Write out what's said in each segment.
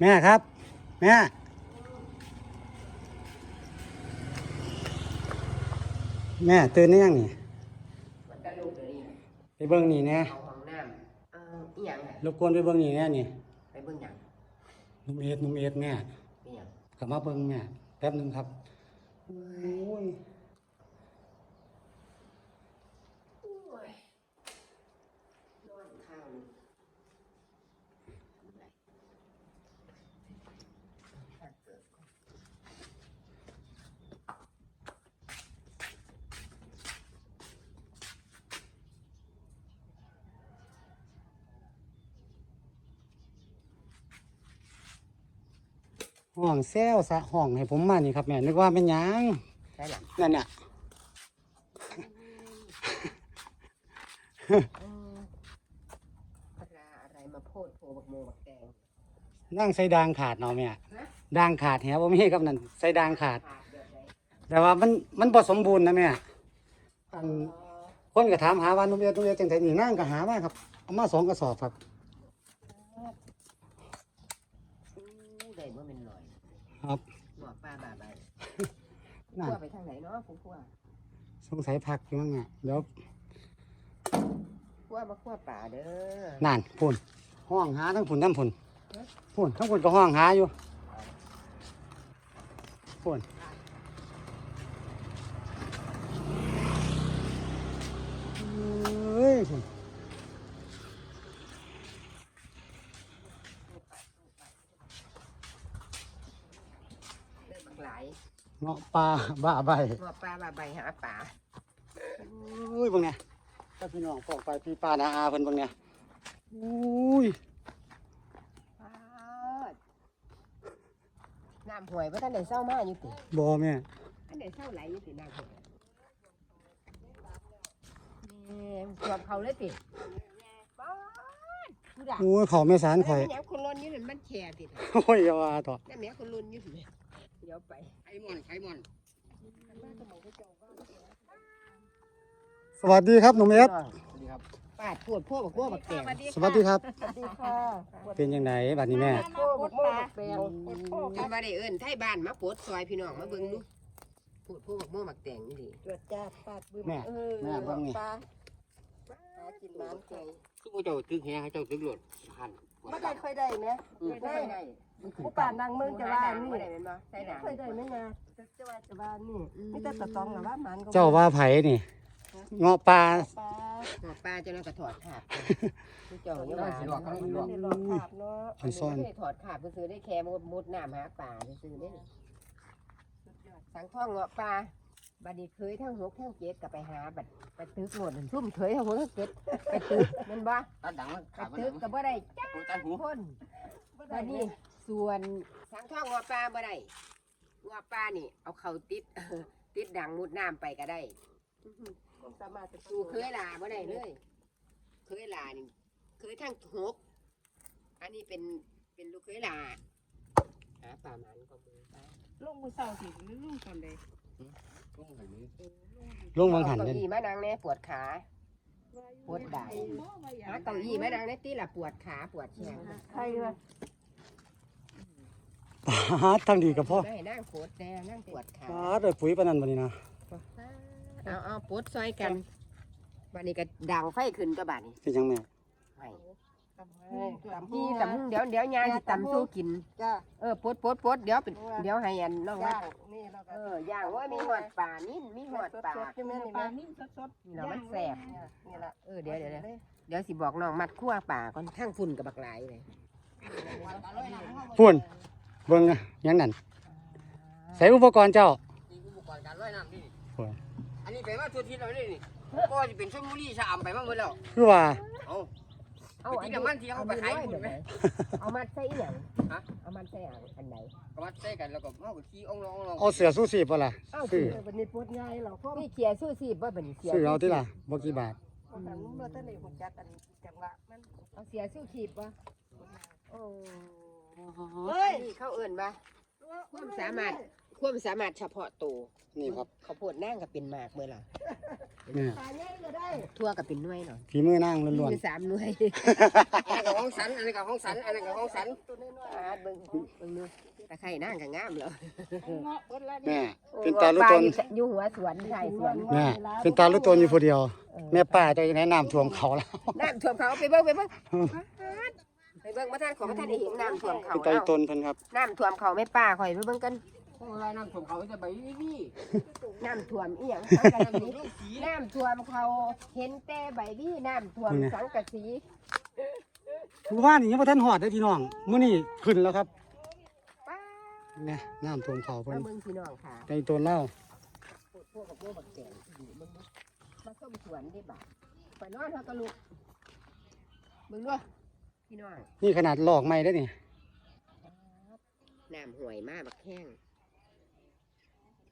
แม่ครับ แม่ แม่ตื่นได้ยังนี่มันก็ลูกเดี๋ยวนี้นะไปเบิ่งนี่แน่เอาห้องน้ำเอาอีหยังน่ะรบกวนไปเบิ่งนี่แน่นี่ไปเบิ่งหยังนุ่มเอ็ดนุ่มเอ็ดแม่อีหยังกลับมาเบิ่งแม่แป๊บหนึงครับโอ้ย โอ้ยนอนข้าวนี่ถ้าเกิด ห้องแซวสะห้องให้ผมมานี่ครับแม่นึกว่าเป็นหยังได้หลังนั่นน่ะเออปลาอะไรมาโพดโผบักโมบักแดงนั่งใส่ดางขาดเนาะแม่ฮะดางขาดแฮะบ่มีครับนั่นใส่ดางขาดขาดเดือดเลยแต่ว่ามันมันบ่สมบูรณ์นะแม่อันอ๋อคนก็ถามหาว่านุ่มเอ็ดนุ่มเอ็ดจังไดนี่นั่งก็หามาครับเอามาสองกระสอบครับ อู้ได้บ่เป็นหน่อย ครับหมอปลาบาใบนั่นขั้วไปทางไหนเนาะผู้ขั้วสงสัยพักอยู่มั้งอะเดี๋ยวขั้วมาขั้วป่าเด้อนั่นพุ่นห้องหาทั้งพุ่นทั้งพุ่นพุ่นทั้งพุ่นก็ห้องหาอยู่พุ่นเอ้ยพุ่น เงาะปลาบ้าใบหมอปลาบาใบหาป่าเอ้ยเบางเนี่ยถ้าพี่น้องฟอกไปพี่ป้านาอาเพิ่นเบางเนี่ยอุ้ยปาดน้ำห่วยว่าท่านได้เศร้ามาอยู่ติบ่แม่ท่านได้เศร้าไหลอยู่ติน้ำห่วยนี่จวบเขาเลยติปาดผู้ด่าโอ้ยเขาไม่สารข่อยแม่คนรุนอยู่นั่นมันแฉติโอ้ยอย่าว่าต่อนั่นแม่คนรุนอยู่ติ เดี๋ยวไปไอ้มอนไอ้มอนบ้านสมองก็เจ้าบ้านสวัสดีครับหนุ่มเอฟสวัสดีครับปาดปวดพวกบักพวกบักแตงสวัสดีครับสวัสดีค่ะเป็นยังไงบัดนี้แม่พวกบักพวกบักแตงจนว่าได้เอิ้นไทยบ้านมาปวดซอยพี่น้องมาเบิ่งดูปวดพวกบักพวกบักแตงนี่ดิตรวจจ้าปาดบึ้มแม่เออแม่เบิ่งนี่ปลาหากินน้ำไก่คือพวกเจ้าตึกแฮงให้เจ้าตึกหลดหันไม่ได้ค่อยได้ไหมไม่ได้ได้ผู้ป่านนางเมืองจะว่านี่ไม่ได้เป็นบ่ใส่ด่างค่อยได้ไหมนะจะว่าจะว่านี่นี่แต่ตะตองหรือว่ามันก็เจ้าว่าไผนี่ เงาะปลาปลาหัวปลาเจ้านั่นก็ถอดขาบผู้เจ้าเดี๋เยายวว่ามันสิสิหหลลออกกเขาเขาไม่ไม่หหลลออกกหลอกขาบเนาะอันซ่อนไม่ได้ถอดขาบก็คือได้แค่มุดมุดน้ำหาป่าซื้อได้สังท่องเงาะปลาบัดนี้เคยทั้งหกทั้งเจ็ดก็ไปหาบัดไปตึกหมดซุ่มเคยทั้งหกทั้งเจ็ดไปตึกแมันบ่ตัดดังมันไปขาดมันตึกก็บ่ได้จ้าตัดหูคนบัดนี้ ส่วนสังท่องเงาะปลาบ่ได้เงาะปลานี่ เอาเข่าติด ติดดังมุดน้ำไปก็ได้ก็สามารถจะสู่เคยลาบ่ได้เลย เคยลานี่เคยทั้งหกอันนี้เป็นเป็นลูกเคยลาหาป่ามันก็มือไปลงมือเศร้าสิหรือลุงตอนใดต้องหันนี้ลงบางหันเก้าเลยอี้มานั่งแน่ปวดขาปวดใดหาเก้าอี้มานั่งแน่ตีละปวดขาปวดแขนใครวะ ปลาทางดีกับพ่อไม่ให้นั่งปวดแน่นั่งปวดขาปลาโดยปุ๋ยปานนั้นบัดนี้นะเอาเอาปวดซอยกันบัดนี้ก็ดังไฟขึ้นก็บัดนี้เป็นยังแม่ให้ตำให้ตำที่ตำเดี๋ยวเดี๋ยวยายสิตำสู้กินจ้าเออปวดปวดปวดเดี๋ยวเป็นเดี๋ยวให้อันน้องย่าว่างนี่เราเอก็อย่างว่ามีหอดป่านี่มีหอดป่าใช่ไหมนี่ปปลาลานิ่มสดนี่เรามันแสบๆนี่ละเออเดี๋ยวเดี๋ยวเดี๋ยวเดี๋ยวสิบอกน้องมัดคั่วป่าก่อนทั้งฝุ่นกับบักหลายเลยพุ่น เบิ่งอะยังนั่นใส่อุปกรณ์เจ้านี่อุปกรณ์การว่ายน้ำนี่โอ้ยอันนี้ไปมาทั่วทิศเลยนี่ก็จะเป็นชลบุรีชะอำไปมาหมดแล้วคือว่า เอาเอาไปที่น้ำมันที่เขาไปขายญี่ปุ่นไหม เอามัดใส่อีหยังฮะ เอามัดใส่อันอันไหนก็มาใส่กันแล้วก็เอาก็ขี่อ่องลองอ่องลองเอาเสือสู้สีบ่ล่ะเอาซื้อวันนี้ปวดใหญ่เราพ่อนี่เขียสู้สีบ่เป็นเสียซื้อเอาที่ล่ะบ่กี่บาทคนนั้นเมื่อท่านในหุ่นจักกันจังหวะมันเอาเสียสู้ขีบบ่โอ้ เฮ้ยนี่เขาเอื่นบ่ความสามารถความสามารถเฉพาะตัวนี่ครับข้าวโพดนั่งก็เป็นหมากเมื่อล่ะนี่ปลาใหญ่ก็ได้ทั่วก็เป็นหน่วยเนาะฝีมือนั่งล้วนมีสามหน่วยอันนี้กับห้องสันอันนี้กับห้องสันอันนี้กับห้องสันตัวน้อยอาเบิ่งเบิ่งดูตะไคร่นั่งก็งามแล้วๆเงาะเบิดแล้วๆแม่นี่เป็นตาลุตนอยู่หัวสวนชายสวนแม่เป็นตาลุตนอยู่ผู้เดียว แม่ป้าเจะยังไงน้ำท่วมเขาแล้วน้ำท่วมเขาไปเบิ่งไปเบิ่งไป เบิ่งมาท่านขอมาท่านได้เห็นน้ำท่วมเขาเป็นตาลุเอาตนเพิ่นครับ น้ำท่วมเขาไม่ป้าข่อยไปเบิ่งกันโอ้ยน้ำท่วมเขาจะไปนี่น้ำท่วมอีหยังสังกะสีน้ำท่วมเขาเห็นแต่ใบบี้น้ำท่วมสังกะสีผู้ว่านี่ยังบ่ทันฮอดเด้อพี่น้องมื้อนี้ขึ้นแล้วครับป้าเนี่ยน้ำท่วมเขาเพิ่นมาเบิ่งพี่น้องค่ะในต้นเล่าพวกกับพวกบักแตงอยู่เบิ่งดูมาส้มสวนได้บ่าไปนอนเฮากะลุกเบิ่งด้วย พี่น้องนี่ขนาดหลอกไม่ได้อนี่น้ำห่วยมากบักแห้ง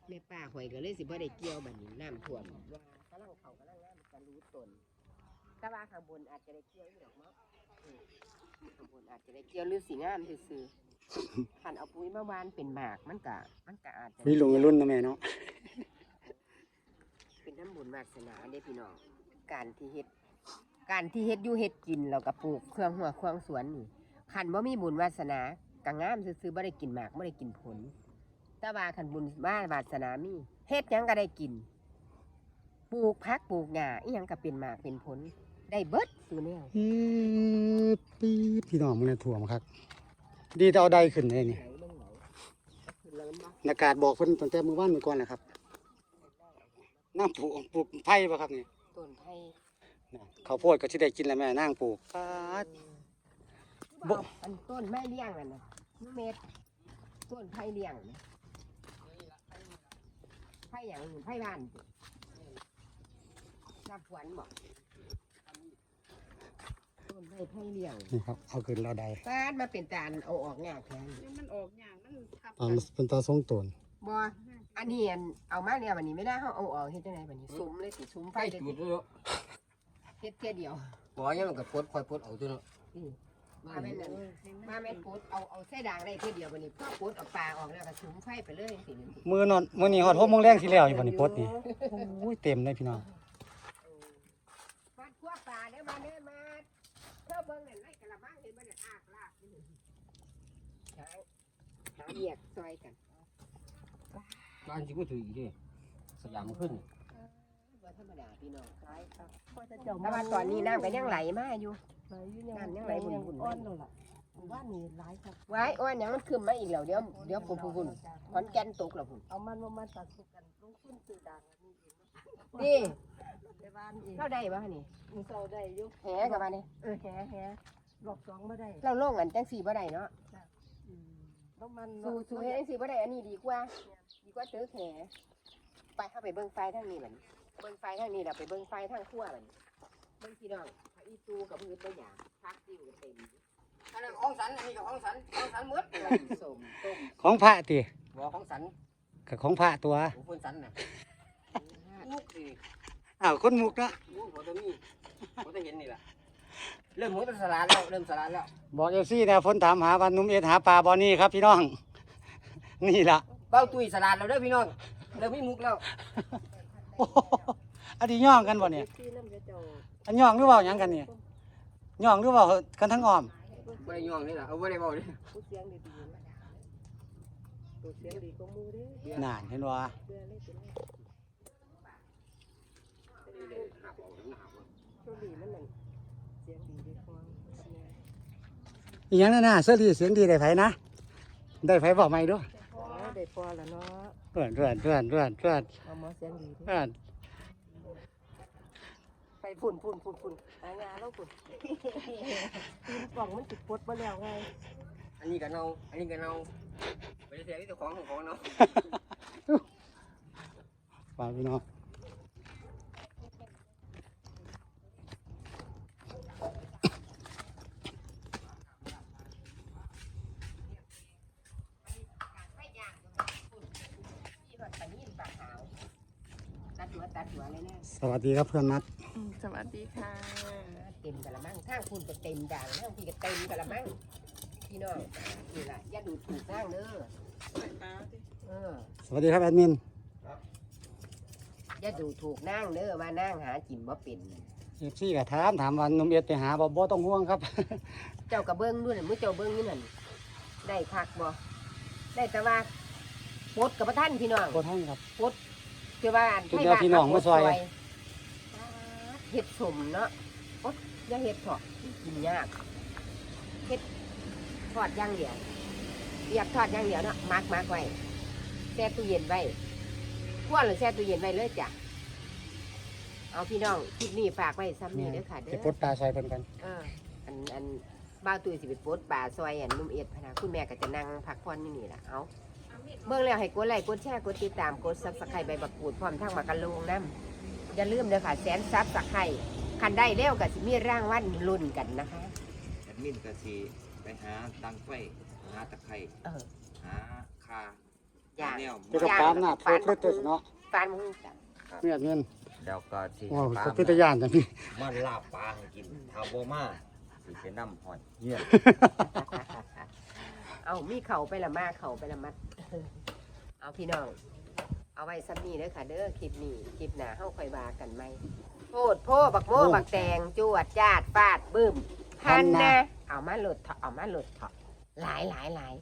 แม่ป้าห่วยก็เลยสิบ่ได้เกี่ยวบัดนี้น้ำท่วมว่ากำลังเขากำลังน้ำจะรู้ตนแต่ว่าข้างบนอาจจะได้เกี่ยวอยู่หรอกเนาะอืมข้างบนอาจจะได้เกี่ยวหรือสีงามซื่อๆคันเอาปุ๋ยมาวานเป็นหมากมันก็มันก็อาจจะมีลุงมีรุ่นนะแม่เนาะเป็นน้ำบุญวาสนาเด้พี่น้องการที่เฮ็ด การที่เฮ็ดอยู่เฮ็ดกินเราก็ปลูกเครื่องหัวเครื่องสวนนี่คันบ่มีบุญวาสนาก็งามซื่อๆบ่ได้กินหมากบ่ได้กินผลแต่ว่าคันบุญว่าวาสนามีเฮ็ดหยังก็ได้กินปลูกผักปลูกหญ้าอีหยังก็เป็นหมากเป็นผล ได้เบิดสู่แนวปี๊ดปี๊ดพี่น้องมันเนี่ยท่วมครับ ดีแต่เอาใดขึ้นเลยนี่ไหนเบิ่งไหนก็คือแล้วมันบ่อากาศบอกเพิ่นตั้งแต่เมื่อวานเมื่อก่อนแหละครับน้ำปลูกปลูกไผ่ป่ะครับนี่ต้นไผ่น่ะ ข้าวโพดก็สิได้กินแล้วแม่นั่งปลูกปาดบ่อันต้นไม้เลี้ยงนั่นน่ะเม็ดต้นไผ่เลี้ยงน่ะไผ่หยังไผ่บ้านสิน้ำฝวนบ่ต้นไม้ไผ่เลี้ยงนี่ครับเอาขึ้นเราได้ป้านมาเป็นตาลเอาออกยากแทนมันออกอย่างมันทับตอนเป็นตาทรงตนบ่อันนี้อันเอามาเนี่ยวันนี้ไม่ได้เขาเอาออกเฮ็ดจังไดบัดนี้ซุ้มเลยสิซุ้มไฟไฟเลยจุสิดแล้ว เฮ็ดเที่ยเดียวบ่ยังมันก็ปวดคอยปวดเอาตัวเนาะนี่มาแม่นนั่นมาแม่นปุ๊ดเอาเอาใส่ด่างได้เที่ยเดียวบัดนี้พอปุ๊ดเอาปลาออกแล้วก็ซุ้มไฟไปเลยสินี่มือนอนมื้อนี้ฮอด6โมงแรงที่แล้วอยู่บัดนี้ปลดนี่โอ้ยเต็มเลยพี่น้องมาทั่วปลาเด้อมาเด้อมาเธอเบิ่งนั่นไล่กะละมังเห็นบ่นั่นอากลากนี่หาหาเหยียกซอยกันการสิบ่ถืออีกเด้สยามขึ้นบ่ ธรรมดาพี่น้องหลายครับพอจะเจาะแต่ว่าตอนนี้น้ำก็ยังไหลมาอยู่ไหลอยู่ยังน้ำยังไหลบุญๆอ้อนแล้วล่ะว่านี่หลายครับไว้อ้วนหยังมันขึ้นมาอีกแล้วเดี๋ยวเดี๋ยวปุ่นปุ่นขอนแก่นตกแล้วปุ่นเอามันมามาตัดสุกกันลงทุนซื้อด่างอันนี้เองนี่ไปบ้านเองเราได้บ่นี่มือเสาได้อยู่แหกับมานี่เออแหแหหลอกสองไม่ได้ เราโล่งกันจังสี่บ่ได้เนาะแล้วมันสู้สู้เฮ็ดจังสี่บ่ได้อันนี้ดีกว่า ดีกว่าเจอแหไปเข้าไปเบิ่งไฟทางนี้บัดนี้ เบิ่งไฟทางนี้แล้วไปเบิ่งไฟทางขั้วบัดนี้เบิ่งพี่น้องพระอีตูกับมือบ่อยากพักติ้วก็เต็มอันนั้นของสันอันนี้กับของสันของสันหมดต้มส้มต้มของพระติบ่ของสันกับของพระตัวโอ้เพิ่นสันน่ะมุกสิอ้าวคนมุกเนาะโอ้บ่จะมีบ่จะเห็นนี่ล่ะเริ่มหมดสลาดแล้วเริ่มสลาดแล้วบอกเอฟซีนะฝนถามหาวันหนุ่มเอ็ดหาปลาบอนี่ครับพี่น้อง นี่ล่ะเบ้าตุ้ยสลาดแล้วเด้อพี่น้องเริ่มมีมุกแล้วโอ้โหอันนี้ย่องกันบ่เนี่ยที่น้ำจะเจาะอันย่องหรือเปล่าหยังกันเนี่ยย่องหรือเปล่ากันทั้งอ้อมบ่ได้ย่องนี่ล่ะเอาบ่ได้เว้าเด้ผู้เสียงดีๆนะตัวเสียงดีก็มูเด้นานเห็นว่าเดือนเลยเป็นตัวดีมันนั่นเสียงดีดีฟังเสียงอีหยังนั่นน่ะเสื้อดีเสียงดีได้ไผนะ ได้ไผบอกไม่ด้วยอ๋อได้พอแล้วเนาะ เพื่อนเพื่อนเพื่อนเพื่อนเพื่อนเอามาเสียงดีดิเพื่อนไปฝุ่นฝุ่นฝุ่นฝุ่นหางานแล้วฝุ่นตีนกล่องมันติดปดมาแล้วไงอันนี้ก็เนาอันนี้ก็เนาไปเสียที่เจ้าของของของเนาะฝากพี่น้อง ไม่ยากพี่หอดปลานิ่มปลาขาวตัดหัวตัดหัว เลยนะสวัสดีครับเพื่อนนัดสวัสดีค่ะ เต็มกะละมังทางคุณก็เต็มด่างทางพี่ก็เต็มกะละมังพี่น้องนี่ล่ะอย่าดูถูกทางเด้อเออสวัสดีครับแอดมินอย่าดูถูกนั่งเด้อว่านั่งหากินบ่เป็น เอฟซีก็ถามถามว่าหนุ่มเอ็ดไปหาบ่บ่ต้องห่วงครับ เจ้ากระเบื้องนู่นน่ะมื้อเจ้าเบื้องนี่นั่นได้คักบ่ได้แต่ว่าปดกับพระท่านพี่น้องบ่ท่านครับ คือว่าอันคือเดี๋ยวพี่น้องมาซอยเห็ดสมเนาะโอ๊ยอย่าเห็ดเถอะกินยากเห็ดทอดอย่างเดียวอยากทอดอย่างเดียวเนาะมักมักไว้แช่ตู้เย็นไว้ขั้วหรือแช่ตู้เย็นไว้เลยจ้ะเอาพี่น้องคลิปนี้ฝากไว้ซ้ำนี้เด้อค่ะเด้ไปอปลดปลาซอยเพิ่นกันเอออันอันบ้าวตุ้ยสิไปปลดป่าซอยอันนุ่มเอ็ดพะนะคุณแม่ก็จะนั่งพักผ่อนอยู่นี่แหละเอา เบิ่งแล้วให้กดไลค์กดแชร์กดติดตามกดซับสไครต์ใบบักกูดพร้อมทั้งมากระโลงน้ำอย่าลืมเด้อค่ะแสนซับสไครต์คันได้แล้วก็สิมีร่างวันรุ่นกันนะคะ แอดมินก็สิไปหาดังไฟหาตะไคร้เออหาคาอย่างแนวเกี่ยวกับปลาหน้าโพดเด้อเนาะฟานมึงจ้ะเมียดเงินแล้วก็สิว้าวปลาสติตยานจังพี่มันลาบปลาให้กินถ้าบ่มาสิไปนํหอยเหี้ย เอามีเข่าไปละมาเข่าไปละมัด เอาพี่น้อง เอาไว้ซ้ำนี้เด้อค่ะ เด้อคลิปนี้คลิปหน้าเฮาค่อยว่ากันไหมโพดโพบักโมบักแตงจวดจาดฟาดบึ้มพันนะเอามาหลุดเถาะเอามาหลุดเถาะหลายหลายหลาย